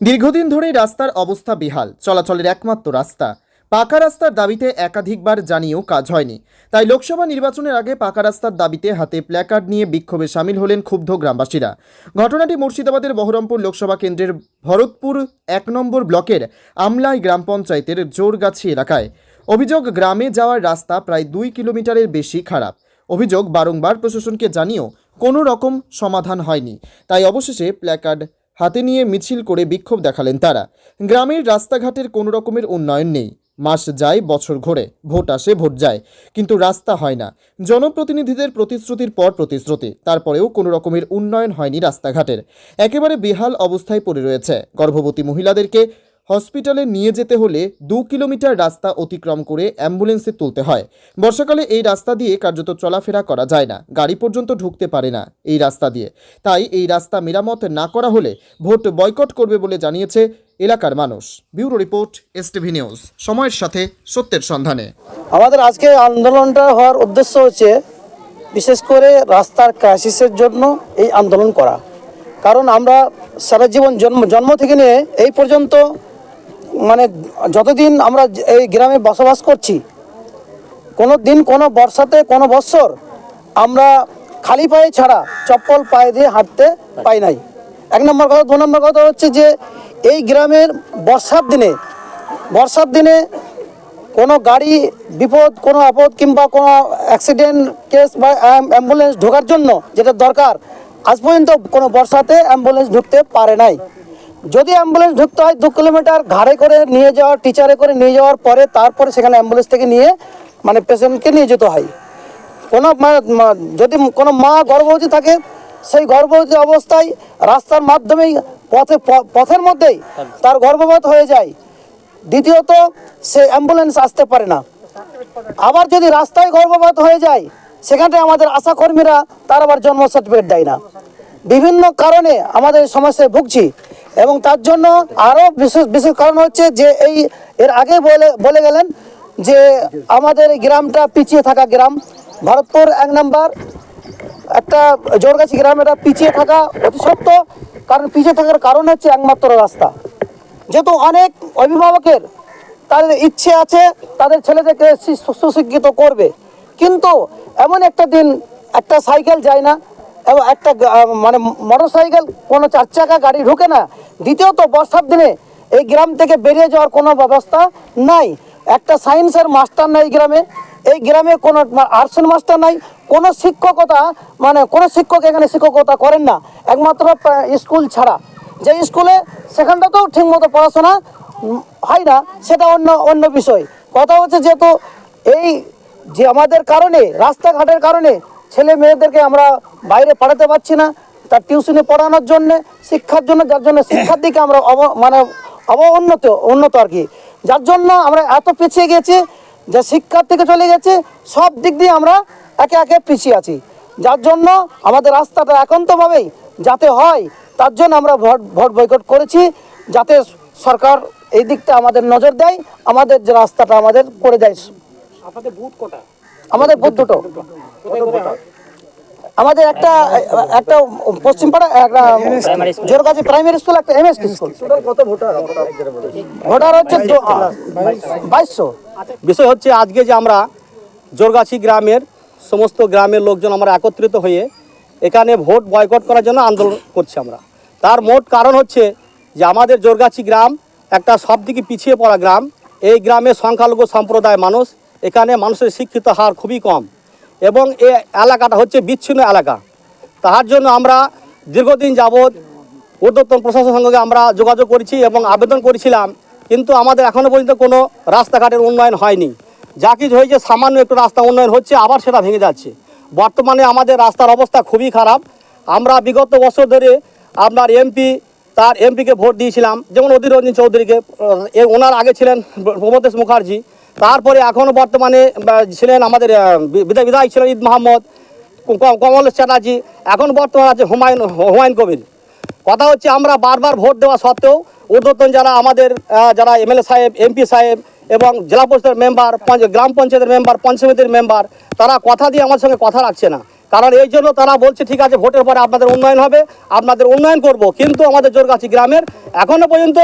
দীর্ঘদিন ধরেই রাস্তার অবস্থা বেহাল, চলাচলের একমাত্র রাস্তা। পাকা রাস্তার দাবিতে একাধিকবার জানিয়েও কাজ হয়নি। তাই লোকসভা নির্বাচনের আগে পাকা রাস্তার দাবিতে হাতে প্ল্যাকার্ড নিয়ে বিক্ষোভে সামিল হলেন ক্ষুব্ধ গ্রামবাসীরা। ঘটনাটি মুর্শিদাবাদের বহরমপুর লোকসভা কেন্দ্রের ভরতপুর এক নম্বর ব্লকের আমলাই গ্রাম পঞ্চায়েতের জোরগাছি এলাকায়। অভিযোগ, গ্রামে যাওয়ার রাস্তা প্রায় দুই কিলোমিটারের বেশি খারাপ। অভিযোগ, বারংবার প্রশাসনকে জানিয়েও কোনো রকম সমাধান হয়নি। তাই অবশেষে প্ল্যাকার্ড হাতে নিয়ে মিছিল করে বিক্ষোভ দেখালেন তারা। গ্রামের রাস্তাঘাটের কোনো রকমের উন্নয়ন নেই। মাস যায়, বছর ঘোরে, ভোট আসে, ভোট যায়। কিন্তু রাস্তা হয় না। জনপ্রতিনিধিদের প্রতিশ্রুতির পর প্রতিশ্রুতি। তারপরেও কোনো রকমের উন্নয়ন হয়নি রাস্তাঘাটের। একেবারে বেহাল অবস্থায় পড়ে রয়েছে। গর্ভবতী মহিলাদেরকে হসপিটালে নিয়ে যেতে হলে দু কিলোমিটার রাস্তা অতিক্রম করে অ্যাম্বুলেন্সে তুলতে হয়। বর্ষাকালে এই রাস্তা দিয়ে কার্যত চলাফেরা করা যায় না। গাড়ি পর্যন্ত ঢুকতে পারে না এই রাস্তা দিয়ে। তাই এই রাস্তা মেরামত না করা হলে ভোট বয়কট করবে বলে জানিয়েছে এলাকার মানুষ। Bureau report, STV news. সময়ের সাথে সত্যের সন্ধানে। আমাদের আজকে আন্দোলনটা হওয়ার উদ্দেশ্য হচ্ছে বিশেষ করে রাস্তার ক্রাইসিসের জন্য এই আন্দোলন করা। কারণ আমরা সারা জীবন জন্ম জন্ম থেকে নিয়ে এই পর্যন্ত মানে যতদিন আমরা এই গ্রামে বসবাস করছি, কোনো দিন, কোনো বর্ষাতে, কোনো বৎসর আমরা খালি পায়ে ছাড়া চপ্পল পায়ে দিয়ে হাঁটতে পাই নাই। এক নম্বর কথা, দু নম্বর কথা হচ্ছে যে, এই গ্রামের বর্ষার দিনে বর্ষার দিনে কোনো গাড়ি বিপদ, কোনো আপদ কিংবা কোনো অ্যাক্সিডেন্ট কেস বা অ্যাম্বুলেন্স ঢোকার জন্য যেটা দরকার, আজ পর্যন্ত কোনো বর্ষাতে অ্যাম্বুলেন্স ঢুকতে পারে নাই। যদি অ্যাম্বুলেন্স ঢুকতে হয় দু কিলোমিটার ঘাড়ে করে নিয়ে যাওয়ার টিচারে করে নিয়ে যাওয়ার পরে তারপরে সেখানে অ্যাম্বুলেন্স থেকে নিয়ে মানে পেশেন্টকে নিয়ে যেতে হয়। কোনো যদি কোনো মা গর্ভবতী থাকে, সেই গর্ভবতী অবস্থায় রাস্তার মাধ্যমেই পথে পথের মধ্যেই তার গর্ভপাত হয়ে যায়। দ্বিতীয়ত, সে অ্যাম্বুলেন্স আসতে পারে না। আবার যদি রাস্তায় গর্ভপাত হয়ে যায়, সেখানে আমাদের আশাকর্মীরা তার আবার জন্ম সার্টিফিকেট দেয় না। বিভিন্ন কারণে আমাদের সমস্যায় ভুগছি। এবং তার জন্য আরও বিশেষ বিশেষ কারণ হচ্ছে যে এই, এর আগে বলে বলে গেলেন যে আমাদের গ্রামটা পিছিয়ে থাকা গ্রাম। ভরতপুর এক নম্বর। একটা জোরগাছি গ্রাম, এটা পিছিয়ে থাকা অতি সত্য কারণ পিছিয়ে থাকার কারণ হচ্ছে একমাত্র রাস্তা। যেহেতু অনেক অভিভাবকের তাদের ইচ্ছে আছে, তাদের ছেলেদেরকে সুশিক্ষিত করবে। কিন্তু এমন একটা দিন, একটা সাইকেল যায় না। এবং একটা মানে মোটর সাইকেল কোনো চার চাকা গাড়ি ঢুকে না। দ্বিতীয়ত, বর্ষার দিনে এই গ্রাম থেকে বেরিয়ে যাওয়ার কোনো ব্যবস্থা নাই। একটা সায়েন্সের মাস্টার নাই গ্রামে। এই গ্রামে কোনো আর্টসের মাস্টার নাই। কোনো শিক্ষকতা মানে কোনো শিক্ষক এখানে শিক্ষকতা করেন না। একমাত্র স্কুল ছাড়া। যে স্কুলে সেখানটাতেও ঠিকমতো পড়াশোনা হয় না, সেটা অন্য অন্য বিষয়। কথা হচ্ছে যেহেতু এই যে আমাদের কারণে, রাস্তাঘাটের কারণে ছেলে মেয়েদেরকে আমরা বাইরে পাঠাতে পারছি না, তার টিউশনে পড়ানোর জন্য, শিক্ষার জন্য, যার জন্য শিক্ষার দিকে আমরা অব মানে অবউন্নত, উন্নত উন্নত আর কি। যার জন্য আমরা এত পিছিয়ে গেছি, যে শিক্ষার থেকে চলে গেছে, সব দিক দিয়ে আমরা একে একে পিছিয়ে আছি। যার জন্য আমাদের রাস্তাটা একান্তভাবেই যাতে হয়, তার জন্য আমরা ভোট ভোট বয়কট করেছি, যাতে সরকার এই দিকটা আমাদের নজর দেয়, আমাদের যে রাস্তাটা আমাদের করে দেয়। আপনাদের বুথ কটা আমাদের বুথ দুটো। আমাদের একটা একটা পশ্চিমপাড়া একটা জোরগাছি প্রাইমারি স্কুল একটা এমএস স্কুল কত ভোটার? ভোটার হচ্ছে বাইশশো। বিষয় হচ্ছে আজকে যে আমরা জোরগাছি গ্রামের সমস্ত গ্রামের লোকজন আমরা একত্রিত হয়ে এখানে ভোট বয়কট করার জন্য আন্দোলন করছি আমরা। তার মোট কারণ হচ্ছে যে আমাদের জোরগাছি গ্রাম একটা সব দিকে পিছিয়ে পড়া গ্রাম। এই গ্রামে সংখ্যালঘু সম্প্রদায় মানুষ এখানে মানুষের শিক্ষিত হার খুবই কম এবং এ এলাকাটা হচ্ছে বিচ্ছিন্ন এলাকা। তার জন্য আমরা দীর্ঘদিন যাবৎ ঊর্ধ্বতন প্রশাসন সঙ্গে আমরা যোগাযোগ করেছি এবং আবেদন করেছিলাম, কিন্তু আমাদের এখনও পর্যন্ত কোনো রাস্তাঘাটের উন্নয়ন হয়নি। যা কিছু হয়েছে, সামান্য একটু রাস্তা উন্নয়ন হচ্ছে, আবার সেটা ভেঙে যাচ্ছে। বর্তমানে আমাদের রাস্তার অবস্থা খুবই খারাপ। আমরা বিগত বছর ধরে আপনার এমপি তার এমপিকে ভোট দিয়েছিলাম। যেমন অধীর রঞ্জন চৌধুরীকে ওনার আগে ছিলেন প্রমোদেশ মুখার্জি। তারপরে এখন বর্তমানে ছিলেন আমাদের বিধায়ক ছিলেন ঈদ মাহমদ কমল চ্যাটার্জি, এখন বর্তমানে আছে হুমায়ুন হুমায়ুন কবির। কথা হচ্ছে আমরা বারবার ভোট দেওয়া সত্ত্বেও ঊর্ধ্বতন যারা আমাদের যারা এমএলএ সাহেব, এমপি সাহেব এবং জেলা পরিষদের মেম্বার গ্রাম পঞ্চায়েতের মেম্বার পঞ্চায়েতের মেম্বার, তারা কথা দিয়ে আমার সঙ্গে কথা রাখছে না। কারণ এই জন্য তারা বলছে, ঠিক আছে, ভোটের পরে আপনাদের উন্নয়ন হবে, আপনাদের উন্নয়ন করব। কিন্তু আমাদের জোরগাছি গ্রামের এখনও পর্যন্ত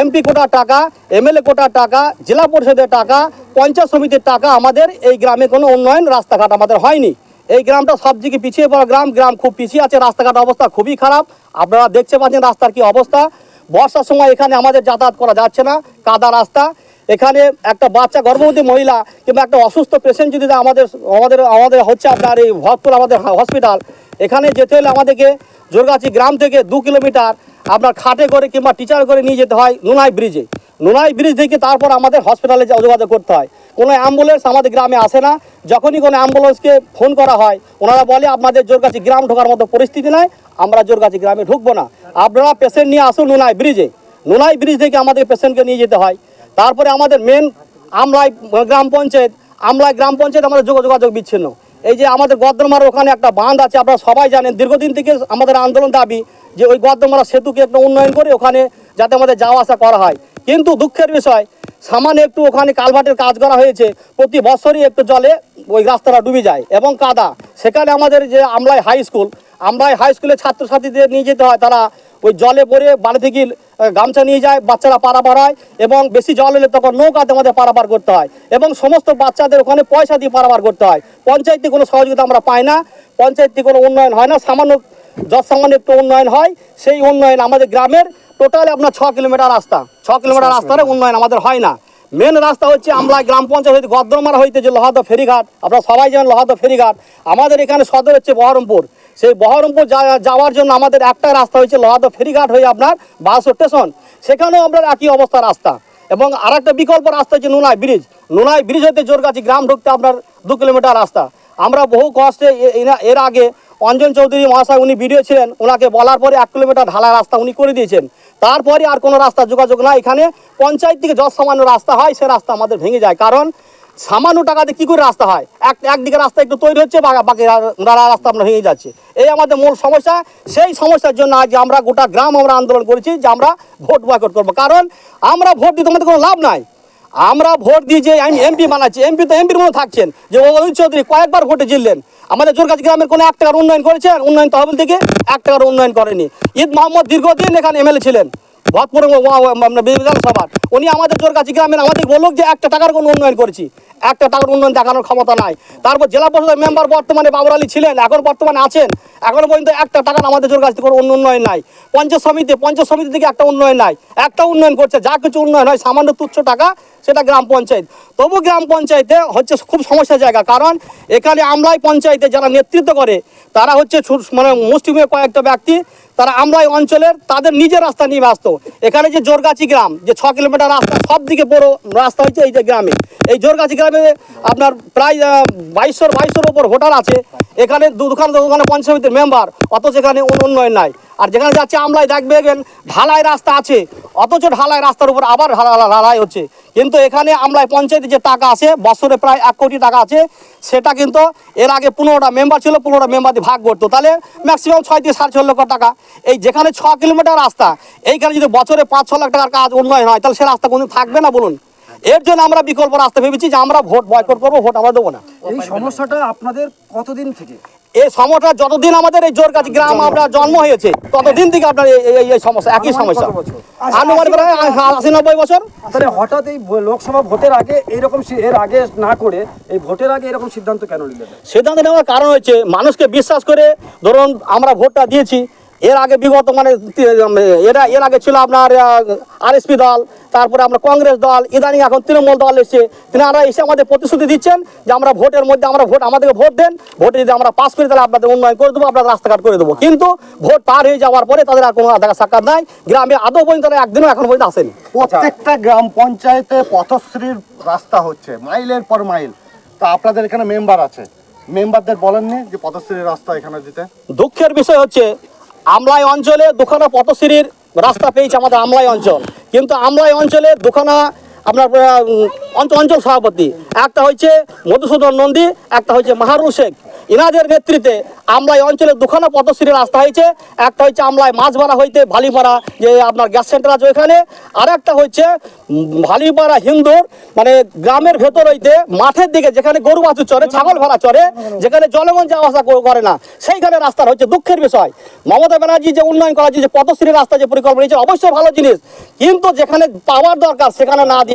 এমপি কোটার টাকা, এমএলএ কোটার টাকা, জেলা পরিষদের টাকা, পঞ্চায়েত সমিতির টাকা আমাদের এই গ্রামে কোনো উন্নয়ন রাস্তাঘাট আমাদের হয়নি। এই গ্রামটা সব সবদিকে পিছিয়ে পড়া গ্রাম গ্রাম খুব পিছিয়ে আছে, রাস্তাঘাট অবস্থা খুবই খারাপ। আপনারা দেখতে পাচ্ছেন রাস্তার কি অবস্থা। বর্ষার সময় এখানে আমাদের যাতায়াত করা যাচ্ছে না, কাদা রাস্তা। এখানে একটা বাচ্চা গর্ভবতী মহিলা কিংবা একটা অসুস্থ পেশেন্ট যদি আমাদের আমাদের আমাদের হচ্ছে আপনার এই ভরতপুর আমাদের হসপিটাল এখানে যেতে হলে আমাদেরকে জোরগাছি গ্রাম থেকে দু কিলোমিটার আপনার খাটে করে কিংবা টিচার করে নিয়ে যেতে হয় নুনাই ব্রিজে নুনাই ব্রিজ থেকে তারপর আমাদের হসপিটালে যোগাযোগ করতে হয়। কোনো অ্যাম্বুলেন্স আমাদের গ্রামে আসে না। যখনই কোনো অ্যাম্বুলেন্সকে ফোন করা হয়, ওনারা বলে, আপনাদের জোরগাছি গ্রাম ঢোকার মতো পরিস্থিতি নাই, আমরা জোরগাছি গ্রামে ঢুকবো না। আপনারা পেশেন্ট নিয়ে আসুন নুনাই ব্রিজে নুনাই ব্রিজ থেকে আমাদের পেশেন্টকে নিয়ে যেতে হয়। তারপরে আমাদের মেন আমলাই গ্রাম পঞ্চায়েত আমলাই গ্রাম পঞ্চায়েত আমাদের যোগ- যোগাযোগ বিচ্ছিন্ন। এই যে আমাদের গদ্রমার ওখানে একটা বাঁধ আছে, আপনারা সবাই জানেন, দীর্ঘদিন থেকে আমাদের আন্দোলন দাবি যে ওই গদ্রমারা সেতুকে একটা উন্নয়ন করে ওখানে যাতে আমাদের যাওয়া আসা করা হয়। কিন্তু দুঃখের বিষয় সামান্য একটু ওখানে কালভার্টের কাজ করা হয়েছে, প্রতি বছরই একটু জলে ওই রাস্তাটা ডুবে যায় এবং কাদা। সেখানে আমাদের যে Amlai high school, Amlai high স্কুলের ছাত্রছাত্রীদের নিয়ে যেতে হয়, তারা ওই জলে পড়ে বাড়ি থেকে গামছা নিয়ে যায়, বাচ্চারা পারাপার হয় এবং বেশি জল হলে তখন নৌকাতে আমাদের পারাপার করতে হয় এবং সমস্ত বাচ্চাদের ওখানে পয়সা দিয়ে পারাপার করতে হয়। পঞ্চায়েতে কোনো সহযোগিতা আমরা পাই না পঞ্চায়েতে কোনো উন্নয়ন হয় না, সামান্য যত সামান্য একটু উন্নয়ন হয়, সেই উন্নয়ন আমাদের গ্রামের টোটাল আপনার ছ কিলোমিটার রাস্তা। ছ কিলোমিটার রাস্তার উন্নয়ন আমাদের হয় না। মেন রাস্তা হচ্ছে আমরা গ্রাম পঞ্চায়েত হইতে গদ্রমারা হইতে যে লোহাদা ফেরিঘাট আপনারা সবাই জানেন লোহাদা ফেরিঘাট। আমাদের এখানে সদর হচ্ছে বহরমপুর। সেই বহরমপুর যাওয়ার জন্য আমাদের একটা রাস্তা হচ্ছে লোহাদা ফেরিঘাট হয়ে আপনার বাসো স্টেশন। সেখানেও আপনার একই অবস্থা রাস্তা। এবং আর একটা বিকল্প রাস্তা হচ্ছে নুনাই ব্রিজ। নুনাই ব্রিজ হতে জোরগাছি গ্রাম ঢুকতে আপনার দু কিলোমিটার রাস্তা। আমরা বহু কষ্টে এর আগে অঞ্জন চৌধুরী মহাশয় উনি ভিডিও ছিলেন। ওনাকে বলার পরে এক কিলোমিটার ঢালা রাস্তা উনি করে দিয়েছেন। তারপরে আর কোনো রাস্তা যোগাযোগ না এখানে পঞ্চায়েত থেকে যত সামান্য রাস্তা হয়, সে রাস্তা আমাদের ভেঙে যায়। কারণ সামান্য টাকাতে কী করে রাস্তা হয়? এক, একদিকে রাস্তা একটু তৈরি হচ্ছে, বাকি রাস্তা আমরা ভেঙে যাচ্ছে। এই আমাদের মূল সমস্যা। সেই সমস্যার জন্য আজ আমরা গোটা গ্রাম আমরা আন্দোলন করেছি যে আমরা ভোট বয়কট করব। কারণ আমরা ভোট দিতে আমাদের কোনো লাভ নাই। আমরা ভোট দিয়ে যে আমি এমপি বানাচ্ছি, এমপি তো এমপির মতো থাকছেন। যে অরুণ চৌধুরী কয়েকবার ভোটে জিতলেন। আমাদের জোরগাছ গ্রামের কোনো এক টাকার উন্নয়ন করেছেন উন্নয়ন তহবিল থেকে এক টাকার উন্নয়ন করেনি। ঈদ মোহাম্মদ দীর্ঘদিন এখানে এমএলএ ছিলেন। ভরতপুর বিধানসভার উনি আমাদের জোরগাছি গ্রামের আমাদের বলল যে একটা টাকার কোনো উন্নয়ন করেছি। একটা টাকার উন্নয়ন দেখানোর ক্ষমতা নাই। তারপর জেলা পরিষদের মেম্বার বর্তমানে বাবর আলী ছিলেন, এখন বর্তমানে আছেন। এখনও পর্যন্ত একটা টাকার আমাদের জোরগাছি কোনো উন্নয়ন নাই। পঞ্চায়েত সমিতি পঞ্চায়েত সমিতি থেকে একটা উন্নয়ন নাই। একটা উন্নয়ন করছে, যা কিছু উন্নয়ন হয়, সামান্য তুচ্ছ টাকা, সেটা গ্রাম পঞ্চায়েত। তবু গ্রাম পঞ্চায়েতে হচ্ছে খুব সমস্যার জায়গা। কারণ এখানে আমলাই পঞ্চায়েতে যারা নেতৃত্ব করে, তারা হচ্ছে মানে মুসলিমের কয়েকটা ব্যক্তি। তারা আমলাই অঞ্চলের, তাদের নিজের রাস্তা নিয়ে আসতো এখানে যে জোরগাছি গ্রাম, যে ছ কিলোমিটার রাস্তা সব দিকে বড় রাস্তা হচ্ছে এই যে গ্রামে। এই জোরগাছি গ্রামে আপনার প্রায় বাইশশোর বাইশশোর ওপর ভোটার আছে। এখানে দোকান দোকানে পঞ্চায়েতের মেম্বার অথচ এখানে উন- উন্নয়ন নাই। আর যেখানে যাচ্ছে আমলাই দেখবেন ঢালাই রাস্তা আছে। অথচ ঢালাই রাস্তার উপর আবার ঢালা- ঢালা- ঢালাই হচ্ছে। কিন্তু এখানে আমলাই পঞ্চায়েতে যে টাকা আছে, বছরে প্রায় এক কোটি টাকা আছে, সেটা কিন্তু এর আগে পনেরোটা মেম্বার ছিল, পনেরোটা মেম্বার দিয়ে ভাগ করতো। তাহলে ম্যাক্সিমাম ছয় থেকে সাড়ে ছ লক্ষ টাকা। এই যেখানে ছ কিলোমিটার রাস্তা, এইখানে যদি বছরে পাঁচ, ছ লাখ টাকার কাজ উন্নয়ন হয়, তাহলে সে রাস্তা কোনদিন থাকবে না বলুন? এর জন্য আমরা বিকল্প রাস্তা ভেবেছি যে আমরা ভোট বয়কট করব, ভোট আমরা দেবো না। এই সমস্যাটা আপনাদের কতদিন থেকে? এই সমস্যা যতদিন আমাদের এই জোর কাছে গ্রাম আপনার জন্ম হয়েছে ততদিন থেকে আপনার এই- সমস্যা একই সমস্যা। আশি নব্বই বছর? তাহলে হঠাৎ এই লোকসভা ভোটের আগে এইরকম এর আগে না করে এই ভোটের আগে এরকম সিদ্ধান্ত কেন নিলেন? সিদ্ধান্ত নেওয়ার কারণ হচ্ছে মানুষকে বিশ্বাস করে ধরুন আমরা ভোটটা দিয়েছি এর আগে বিগত মানে এরা এর আগে ছিল আপনার আরএসপি দল তারপরে আমরা কংগ্রেস দল ইদানিং এখন তৃণমূল দল এসে তিনারা এসে আমাদের প্রতিশ্রুতি দিচ্ছেন যে আমরা ভোটের মধ্যে আমরা ভোট আমাদেরকে ভোট দেন ভোটে যদি আমরা পাস করি তাহলে আপনাদের উন্নয়ন করে দেবো আপনাদের রাস্তাঘাট করে দেবো। কিন্তু ভোট পার হয়ে যাওয়ার পরে তাদের আর কোনো দেখা সাক্ষাৎ নাই। গ্রামে আদৌ পর্যন্ত তারা একদিনও এখন পর্যন্ত আসেনি। প্রত্যেকটা গ্রাম পঞ্চায়েতে পথশ্রীর রাস্তা হচ্ছে মাইলের পর মাইল। তা আপনাদের এখানে মেম্বার আছে। মেম্বারদের বলেননি যে পথশ্রীর রাস্তা এখানে দিতে? দুঃখের বিষয় হচ্ছে আমলাই অঞ্চলে দুখানা পথশ্রীর রাস্তা পেয়েছে আমাদের আমলাই অঞ্চল। কিন্তু আমলাই অঞ্চলে দুখানা আপনার অঞ্চল সভাপতি। একটা হচ্ছে মধুসূদন নন্দী, একটা হচ্ছে মাহারুল শেখ। ইনাদের নেতৃত্বে আমরা এই অঞ্চলে দুখানা পথশ্রী রাস্তা হয়েছে। একটা হচ্ছে আমলায় মাছ ভাড়া হইতে ভালিপাড়া, যে আপনার গ্যাস সেন্টার আছে ওইখানে। আর একটা হচ্ছে ভালিপাড়া হিন্দুর মানে গ্রামের ভেতর হইতে মাঠের দিকে যেখানে গরু বাছুর চড়ে, ছাগল ভাড়া চড়ে, যেখানে জনগণ যাওয়া আসা করে না, সেইখানে রাস্তার হচ্ছে দুঃখের বিষয়। মমতা ব্যানার্জি যে উন্নয়ন করা যে পথশ্রী রাস্তা যে পরিকল্পনা নিয়েছে অবশ্যই ভালো জিনিস। কিন্তু যেখানে পাওয়ার দরকার, সেখানে না দিয়ে